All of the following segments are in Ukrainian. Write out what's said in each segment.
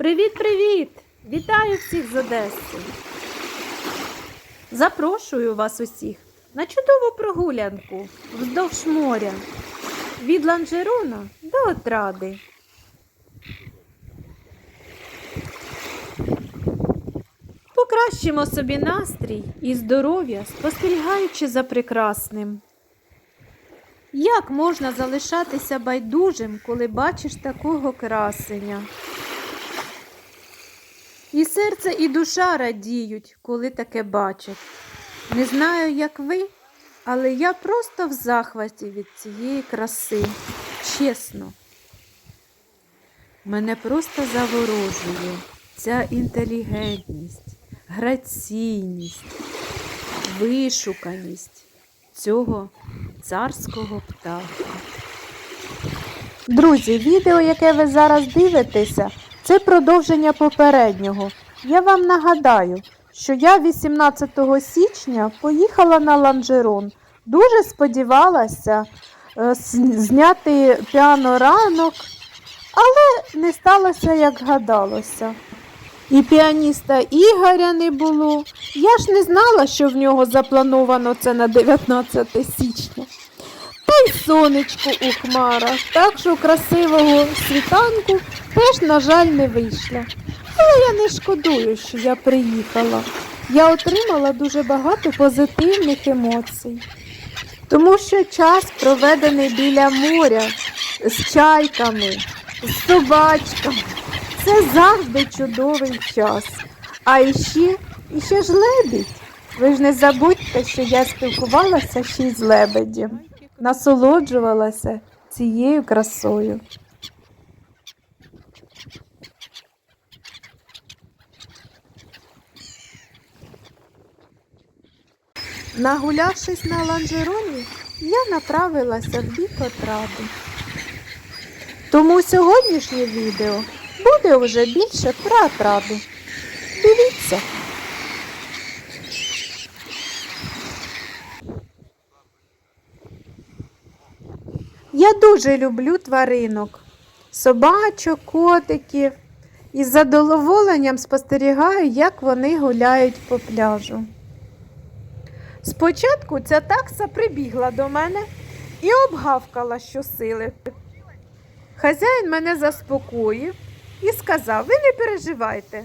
Привіт-привіт! Вітаю всіх з Одеси! Запрошую вас усіх на чудову прогулянку вздовж моря від Ланжерона до Отради. Покращимо собі настрій і здоров'я, спостерігаючи за прекрасним. Як можна залишатися байдужим, коли бачиш такого красення? І серце, і душа радіють, коли таке бачать. Не знаю, як ви, але я просто в захваті від цієї краси. Чесно. Мене просто заворожує ця інтелігентність, граційність, вишуканість цього царського птаха. Друзі, відео, яке ви зараз дивитеся, це продовження попереднього. Я вам нагадаю, що я 18 січня поїхала на Ланжерон. Дуже сподівалася е, зняти піаноранок, але не сталося, як гадалося. І піаніста Ігоря не було. Я ж не знала, що в нього заплановано це на 19 січня. Сонечко у хмарах, так що красивого світанку теж, на жаль, не вийшло. Але я не шкодую, що я приїхала. Я отримала дуже багато позитивних емоцій. Тому що час, проведений біля моря, з чайками, з собачками, це завжди чудовий час. А іще, іще ж лебідь. Ви ж не забудьте, що я спілкувалася ще й з лебедем, насолоджувалася цією красою. Нагулявшись на ланжероні, я направилася в бік отради. Тому сьогоднішнє відео буде вже більше про отраду. Дивіться. Я дуже люблю тваринок, собачок, котиків і з задоволенням спостерігаю, як вони гуляють по пляжу. Спочатку ця такса прибігла до мене і обгавкала щосили. Хазяїн мене заспокоїв і сказав: ви не переживайте.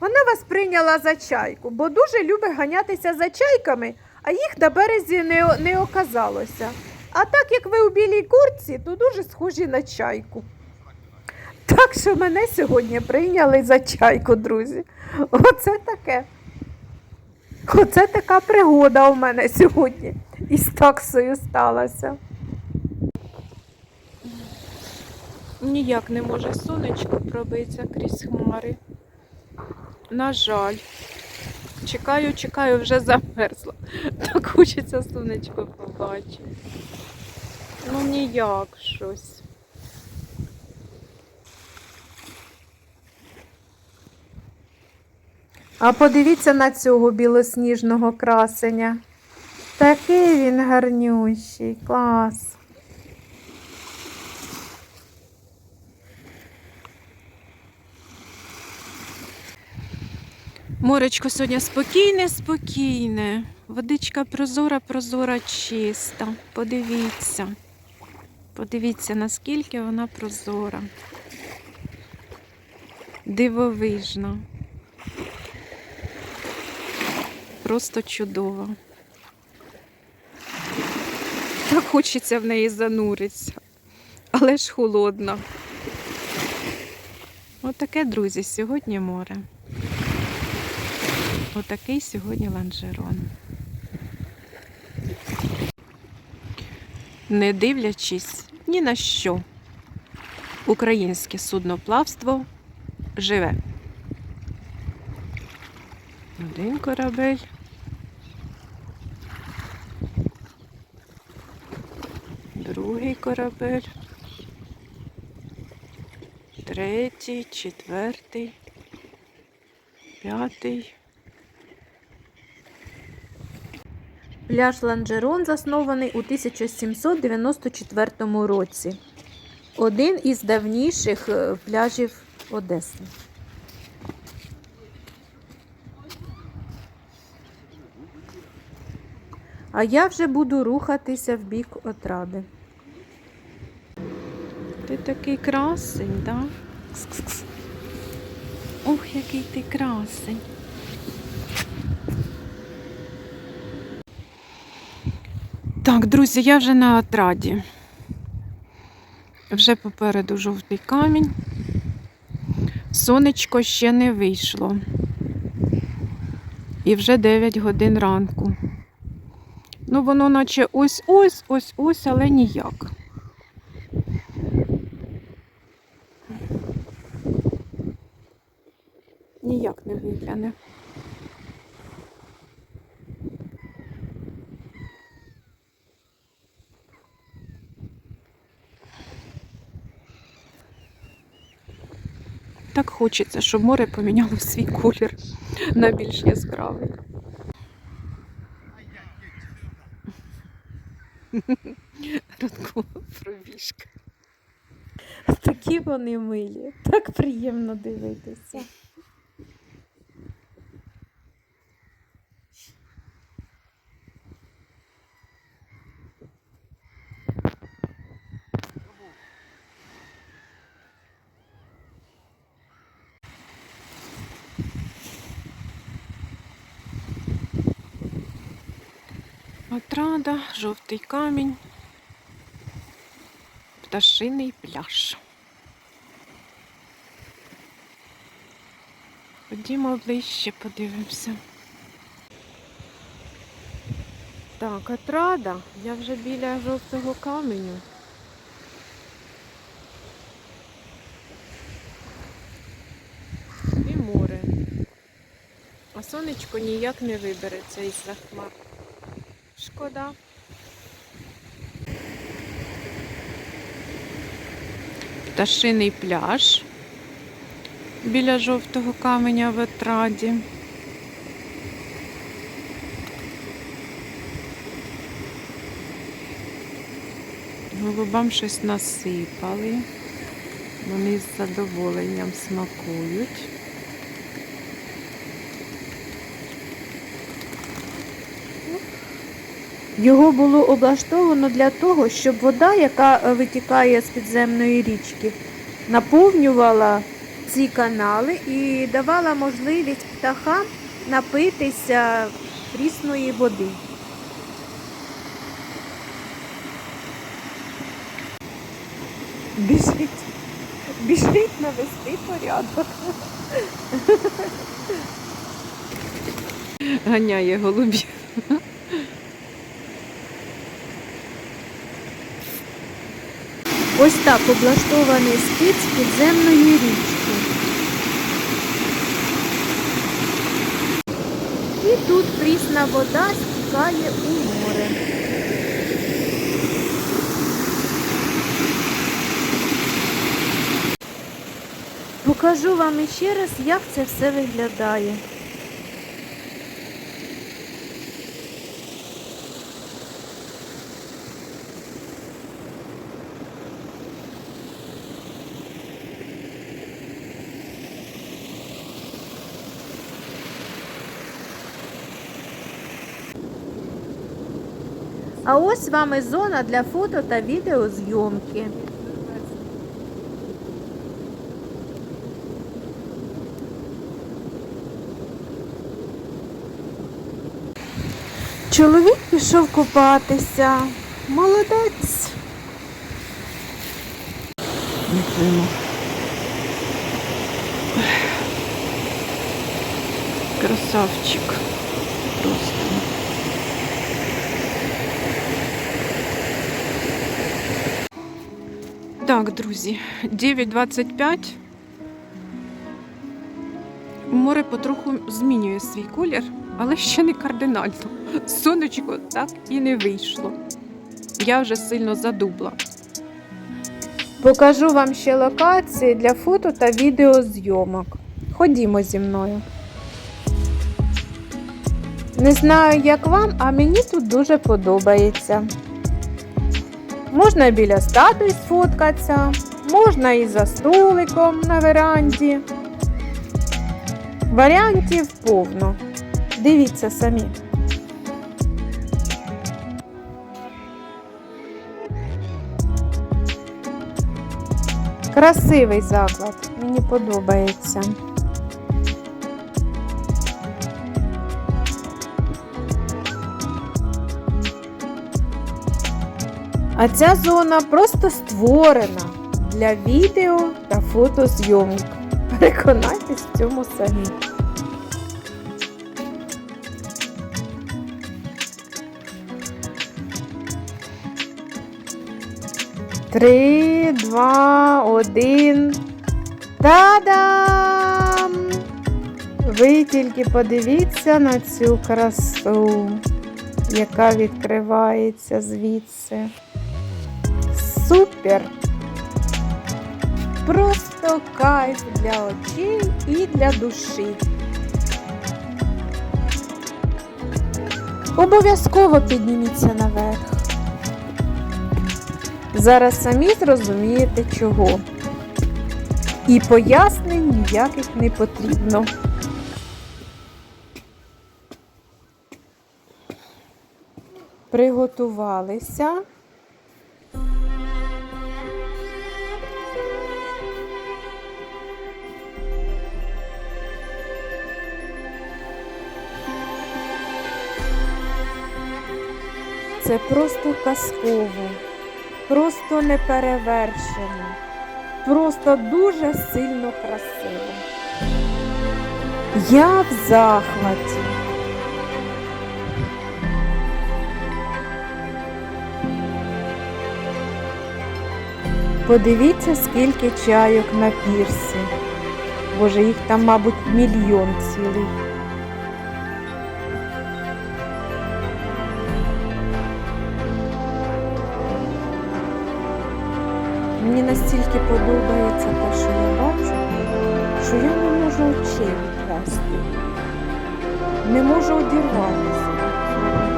Вона вас прийняла за чайку, бо дуже любить ганятися за чайками, а їх на березі не, не оказалося. А так як ви у білій курці, то дуже схожі на чайку. Так що мене сьогодні прийняли за чайку, друзі. Оце таке. Оце така пригода у мене сьогодні із таксою сталася. Ніяк не може сонечко пробитися крізь хмари. На жаль. Чекаю, чекаю, вже замерзла. Так хочеться сонечко побачити. Ну ніяк щось. А подивіться на цього білосніжного красеня. Такий він гарнющий, клас. Моречко сьогодні спокійне, спокійне. Водичка прозора, прозора, чиста. Подивіться. Подивіться, наскільки вона прозора. Дивовижна. Просто чудова. Так хочеться в неї зануритися, але ж холодна. Отаке, друзі, сьогодні море. Отакий сьогодні ланжерон. Не дивлячись ні на що, українське судноплавство живе. Один корабель. Другий корабель. Третій, четвертий, п'ятий. Пляж Ланжерон заснований у 1794 році. Один із давніших е, пляжів Одеси. А я вже буду рухатися в бік отради. Ти такий красень, так? Да? Кс. Ох, який ти красень. Так, друзі, я вже на отраді. Вже попереду жовтий камінь. Сонечко ще не вийшло. І вже 9 годин ранку. Ну, воно наче ось ось, ось ось, але ніяк. Ніяк не вигляне. Так хочеться, щоб море поміняло свій колір на більш яскравий. Ранкова пробіжка. Такі вони милі, так приємно дивитися. Отрада, жовтий камінь, пташиний пляж. Ходімо ближче, подивимося. Так, отрада. Я вже біля жовтого каменю. І море. А сонечко ніяк не вибереться із-за хмар. Шкода. Пташиний пляж біля жовтого каменя в отраді. Голубам щось насипали. Вони з задоволенням смакують. Його було облаштовано для того, щоб вода, яка е, витікає з підземної річки, наповнювала ці канали і давала можливість птахам напитися прісної води. Біжить, біжить навести порядок. Ганяє голубів. Ось так облаштований скид з підземної річки. І тут прісна вода стікає у море. Покажу вам іще раз, як це все виглядає. А ось з вами зона для фото та відеозйомки. Чоловік пішов купатися. Молодець. Красавчик. Просто. Так, друзі, 9.25. Море потроху змінює свій колір, але ще не кардинально. Сонечко так і не вийшло. Я вже сильно задубла. Покажу вам ще локації для фото та відеозйомок. Ходімо зі мною. Не знаю, як вам, а мені тут дуже подобається. Можна біля статуї сфоткатися, можна і за столиком на веранді. Варіантів повно. Дивіться самі. Красивий заклад, мені подобається. А ця зона просто створена для відео та фотозйомок. Переконайтесь в цьому самі. Три, два, один. Та-дам! Ви тільки подивіться на цю красу, яка відкривається звідси. Супер! Просто кайф для очей і для душі. Обов'язково підніміться наверх. Зараз самі зрозумієте чого. І пояснень ніяких не потрібно. Приготувалися. Це просто казково, просто неперевершено, просто дуже сильно красиво. Я в захваті. Подивіться, скільки чайок на пірсі. Боже, їх там, мабуть, мільйон цілий. Настільки подобається те, що я бачу, що я не можу очей відвести. Не можу одірватися. від цього.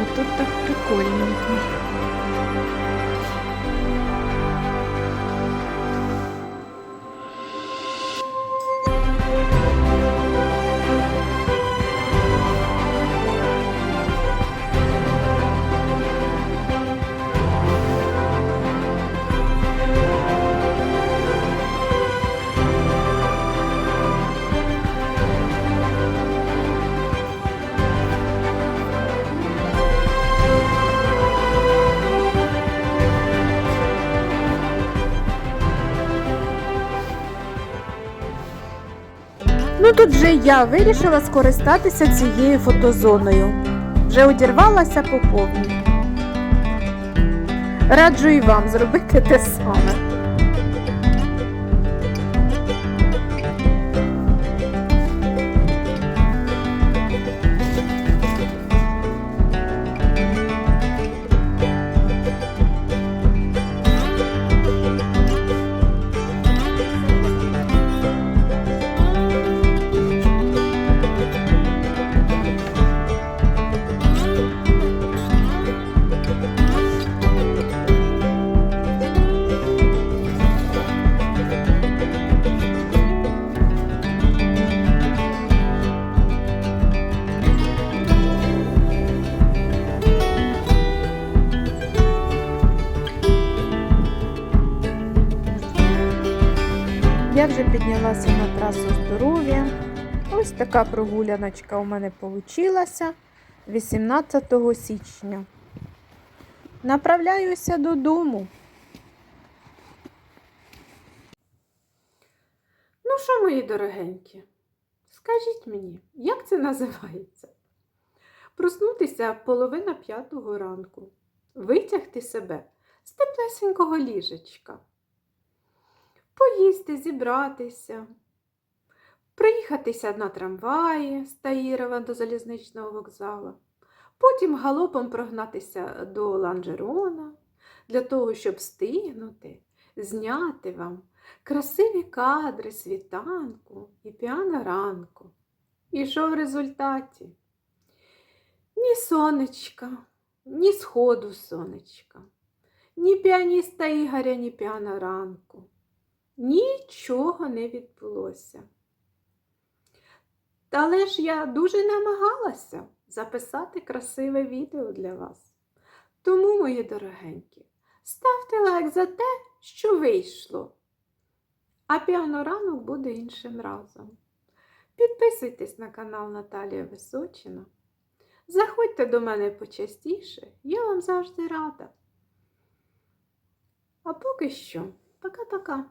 А тут так прикольненько. Тут же я вирішила скористатися цією фотозоною. Вже одірвалася по повній. Раджу і вам зробити те саме. Піднялася на трасу здоров'я. Ось така прогуляночка у мене вийшла 18 січня. Направляюся додому. Ну що, мої дорогенькі, скажіть мені, як це називається? Проснутися половина п'ятого ранку, витягти себе з теплесенького ліжечка поїсти, зібратися, приїхатися на трамваї з Таїрова до залізничного вокзалу, потім галопом прогнатися до Ланжерона для того, щоб встигнути, зняти вам красиві кадри світанку і піано ранку. І що в результаті? Ні сонечка, ні сходу сонечка, ні піаніста Ігоря, ні піано ранку. Нічого не відбулося. Але ж я дуже намагалася. записати красиве відео для вас. Тому, мої дорогенькі, ставте лайк за те, що вийшло. А піаноранок буде іншим разом. Підписуйтесь на канал Наталія Височина. Заходьте до мене почастіше, я вам завжди рада. А поки що, пока-пока.